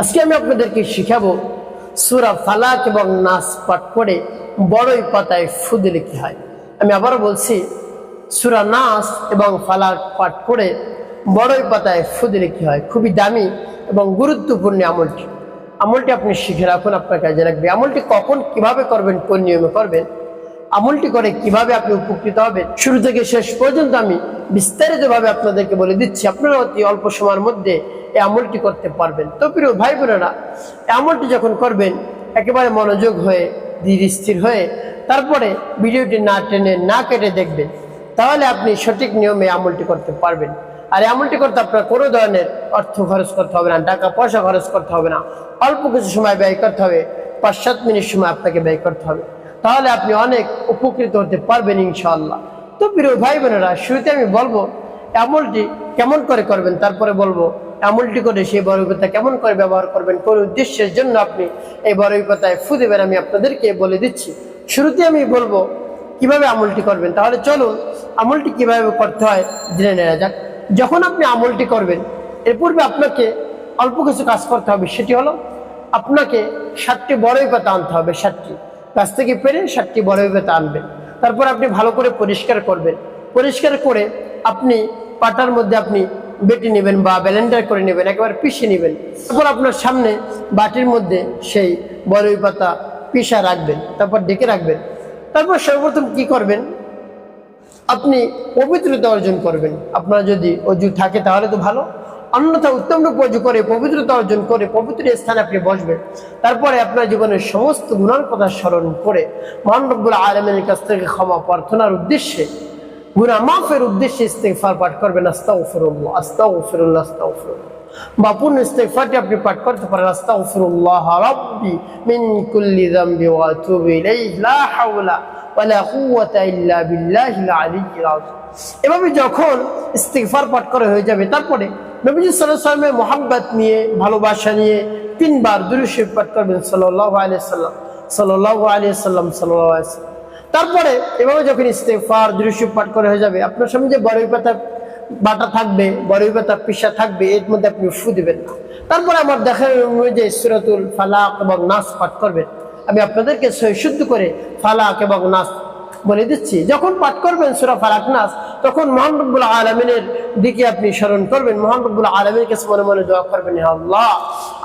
আজকে আমি আপনাদেরকে শিখাবো সুরা ফালাক এবং নাস পাঠ করে বড়ই পাতায় ফু দিলে কি হয়। আমি আবারও বলছি, সুরা নাস এবং ফালাক পাঠ করে বড়ই পাতায় ফু দিলে কি হয়। খুবই দামি এবং গুরুত্বপূর্ণ আমলটি। আমলটি আপনি শিখে রাখুন, আপনার কাজে রাখবে আমলটি কখন কীভাবে করবেন, কোন নিয়মে করবেন আমলটি করে কীভাবে আপনি উপকৃত হবেন? শুরু থেকে শেষ পর্যন্ত আমি বিস্তারিতভাবে আপনাদেরকে বলে দিচ্ছি। আপনারা অতি অল্প সময়ের মধ্যে এই আমলটি করতে পারবেন। তো প্রিয় ভাই বোনেরা, এই আমলটি যখন করবেন, একেবারে মনোযোগ হয়ে, ধীর স্থির হয়ে, তারপরে ভিডিওটি না টেনে, না কেটে দেখবেন, তাহলে আপনি সঠিক নিয়মে আমলটি করতে পারবেন। আর আমলটি করতে আপনার কোনো ধরনের অর্থ খরচ করতে হবে না, টাকা পয়সা খরচ করতে হবে না। অল্প কিছু সময় ব্যয় করতে হবে, পাঁচ সাত মিনিট সময় আপনাকে ব্যয় করতে হবে। তাহলে আপনি অনেক উপকৃত হতে পারবেন ইনশাআল্লাহ। তো প্রিয় ভাই বোনেরা শুরুতে আমি বলব আমলটি কেমন করে করবেন? তারপরে বলব আমলটি করে সেই বরবিপতা কেমন করে ব্যবহার করবেন? কোন উদ্দেশ্যের জন্য আপনি এই বরবিপতায় ফু দেবেন? আমি আপনাদেরকে বলে দিচ্ছি। শুরুতে আমি বলব, কীভাবে আমলটি করবেন? তাহলে চলুন, আমলটি কীভাবে করতে হয় জেনে নেওয়া যাক। যখন আপনি আমলটি করবেন, এর পূর্বে আপনাকে অল্প কিছু কাজ করতে হবে। সেটি হলো, আপনাকে ষাটটি বড়ই পাতা আনতে হবে ষাটটি গাছ থেকে পেরে সাতটি বড়ভাবে পাতা আনবেন তারপর আপনি ভালো করে পরিষ্কার করবেন। পরিষ্কার করে আপনি পাটার মধ্যে আপনি বেটে নেবেন বা ব্যালেন্ডার করে নেবেন, একেবারে পিষে নেবেন। তারপর আপনার সামনে বাটির মধ্যে সেই বরই পাতা পিসা রাখবেন, তারপর ডেকে রাখবেন। তারপর সর্বপ্রথম কি করবেন? আপনি পবিত্রতা অর্জন করবেন। আপনার যদি অজু থাকে তাহলে তো ভালো। অন্যথা উত্তম রূপ অজু করে, পবিত্রতা অর্জন করে, পবিত্র স্থানে আপনি বসবেন। তারপরে আপনার জীবনের সমস্ত গুণার কথা স্মরণ করে মহানবুল আলমের কাছ থেকে ক্ষমা প্রার্থনার উদ্দেশ্যে গুণা মাফের উদ্দেশ্যে ইস্তেগফার পাঠ করবেন। আস্তাগফিরুল্লাহ আস্তাগফিরুল্লাহ আস্তাগফিরুল্লাহ। বা পূর্ণ ইস্তেগফারটি আপনি পাঠ করতে পারেন। আস্তাগফিরুল্লাহ রাব্বি মিন কুল্লি যামবি ওয়া আতুবু ইলাইহি, লা হাওলা এভাবে যখন ইস্তেগফার পাঠ করা হয়ে যাবে, তারপরে নবীজি আলাইহি ওয়াসাল্লামের নিয়ে, ভালোবাসা নিয়ে তিনবার দুরুশিফ পাঠ করবেন আলাইহি সাল্লাম সাল্লাল্লাহু আলাইহি সাল্লাম তারপরে এভাবে যখন ইস্তেফার দৃশ্য পাঠ করা হয়ে যাবে, আপনার সামনে যে বড়ই পাতা বাটা থাকবে বড়ই পাতা পিসা থাকবে, এর মধ্যে আপনি ফু দিবেন না। তারপরে আমার দেখার যে সুরাতুল ফালাক এবং নাস পাঠ করবেন। আমি আপনাদেরকে শুদ্ধ করে ফালাক এবং নাস বলে দিচ্ছি। যখন পাঠ করবেন সুরা ফালাক নাস, তখন মহান রব্বুল আলমিনের দিকে আপনি স্মরণ করবেন। মহান রব্বুল আলমীর কাছে মনে মনে দোয়া করবেন আল্লাহ,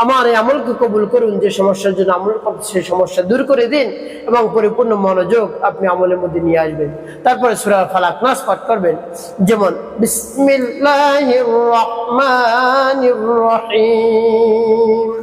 আমার এই আমলকে কবুল করুন। যে সমস্যার জন্য আমল সেই সমস্যা দূর করে দিন এবং পরিপূর্ণ মনোযোগ আপনি আমলের মধ্যে নিয়ে আসবেন। তারপরে সুরা ফালাক নাস পাঠ করবেন, যেমন, বিসমিল্লাহির রহমানির রহিম।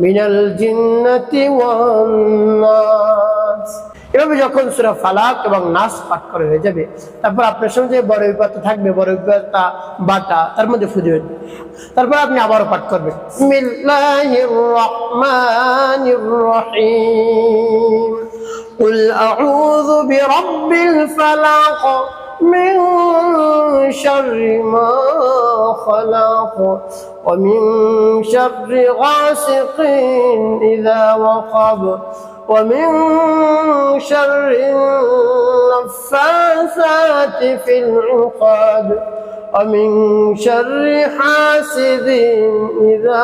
من الجنة والناس এভাবে যখন সুরা ফালাক এবং নাস পাঠ করে হয়ে যাবে তারপর আপনার সঙ্গে যে বড় বিপাতা থাকবে বড় বিপাতা বাটা তার মধ্যে ফুদিবেন তারপর আপনি আবারও পাঠ করবেন বিসমিল্লাহির রহমানির রহিম قل أعوذ برب الفلق من شر ما خلق ومن شر غاسق إذا وقب ومن شر النفاثات في العقاد ومن شر حاسد إذا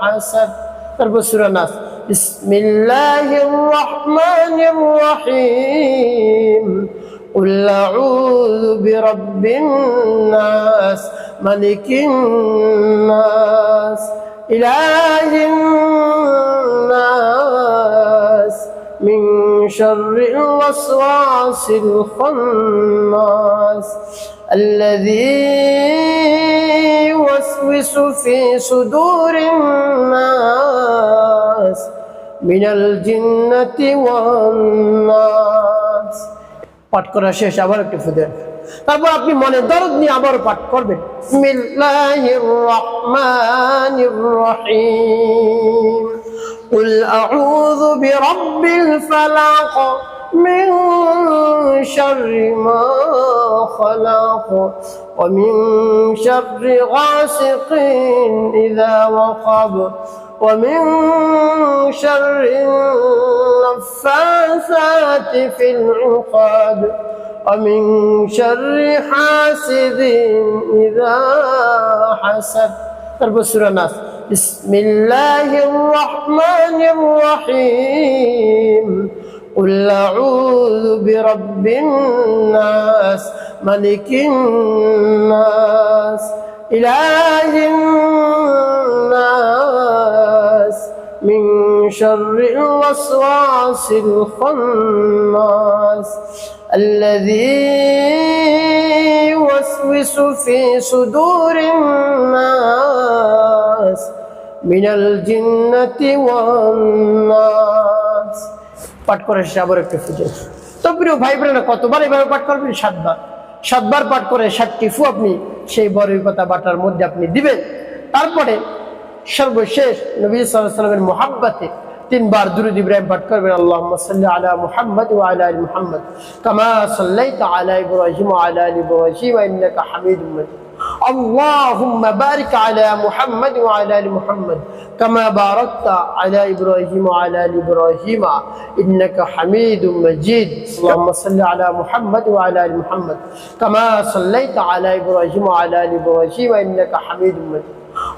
حسد. الناس. بسم الله الرحمن الرحيم. قل أعوذ برب الناس. ملك الناس إله الناس شر الوسواس الخناس الذي يوسوس في صدور الناس من الجنة والناس পাঠ করা শেষ আবার একটু ফুদেন তারপর আপনি মনে দরদ নিয়ে আবার পাঠ করবেন বিসমিল্লাহির রহমানির রহিম قل أعوذ برب الفلق من شر ما خلق ومن شر غاسق إذا وقب ومن شر النفاثات في العقد ومن شر حاسد إذا حسد. سورة الناس. بسم الله الرحمن الرحيم. قل أعوذ برب الناس ملك الناس إله الناس. من شر الوسواس الخناس. الذي يوسوس في صدور الناس من الجنة والناس পাঠ করে শেষে আবার একটু ফুজে তো প্রিয় ভাই বোনেরা কতবার এভাবে পাঠ করবেন সাতবার সাতবার পাঠ করে সাতটি ফু আপনি সেই বরই পাতা বাটার মধ্যে আপনি দিবেন তারপরে সর্বশেষ নবী সাল্লাল্লাহু আলাইহি সাল্লামের মোহাব্বতে তিনবার দুরুদ ইব্রাহিম পাঠ করবেন আল্লাহুম্মা সাল্লি আলা মুহাম্মদ ওয়া আলা আলি মুহাম্মদ কামা সাল্লাইতা আলা ইব্রাহিম ওয়া আলা আলি ইব্রাহিম ইন্নাকা হামিদুম মাজিদ اللهم بارك على محمد وعلى ال محمد كما باركت على ابراهيم وعلى ال ابراهيم انك حميد مجيد اللهم صل على محمد وعلى ال محمد كما صليت على ابراهيم وعلى ال ابراهيم انك حميد مجيد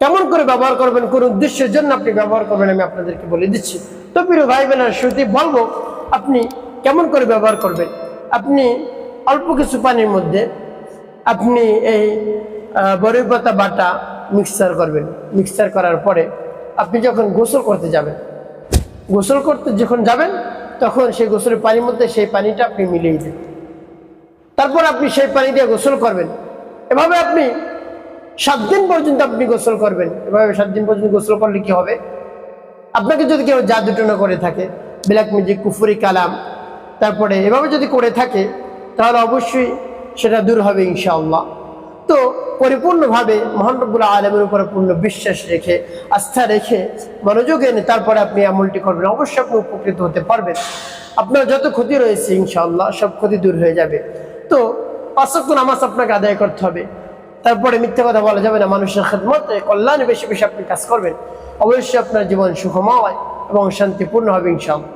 কেমন করে ব্যবহার করবেন, কোন উদ্দেশ্যের জন্য আপনি ব্যবহার করবেন আমি আপনাদেরকে বলে দিচ্ছি। তো প্রিয় ভাই বোনেরা শুরুতেই বলব, আপনি কেমন করে ব্যবহার করবেন? আপনি অল্প কিছু পানির মধ্যে আপনি এই বরই পাতা বাটা মিক্সচার করবেন। মিক্সচার করার পরে আপনি যখন গোসল করতে যাবেন, গোসল করতে যখন যাবেন, তখন সেই গোসলের পানির মধ্যে সেই পানিটা আপনি মিলিয়ে দেবেন। তারপর আপনি সেই পানি দিয়ে গোসল করবেন। এভাবে আপনি সাত দিন পর্যন্ত আপনি গোসল করবেন। এভাবে সাত দিন পর্যন্ত গোসল করলে কি হবে? আপনাকে যদি কেউ জাদুটনা করে থাকে ব্ল্যাক মিউজিক কুফুরি কালাম, তারপরে এভাবে যদি করে থাকে, তাহলে অবশ্যই সেটা দূর হবে ইনশাআল্লাহ। তো পরিপূর্ণভাবে মহানবুল্লাহ আলমের উপরে পূর্ণ বিশ্বাস রেখে, আস্থা রেখে, মনোযোগ এনে তারপরে আপনি আমলটি করবেন। অবশ্যই আপনি উপকৃত হতে পারবেন। আপনার যত ক্ষতি রয়েছে ইনশাআল্লাহ, সব ক্ষতি দূর হয়ে যাবে। তো পাঁচক্য নামাজ আপনাকে আদায় করতে হবে। তারপরে মিথ্যা কথা বলা যাবে না, মানুষের খেদমতে কল্যাণে বেশি বেশি আপনি কাজ করবেন। অবশ্যই আপনার জীবন সুখময় এবং শান্তিপূর্ণ হবে ইনশাআল্লাহ।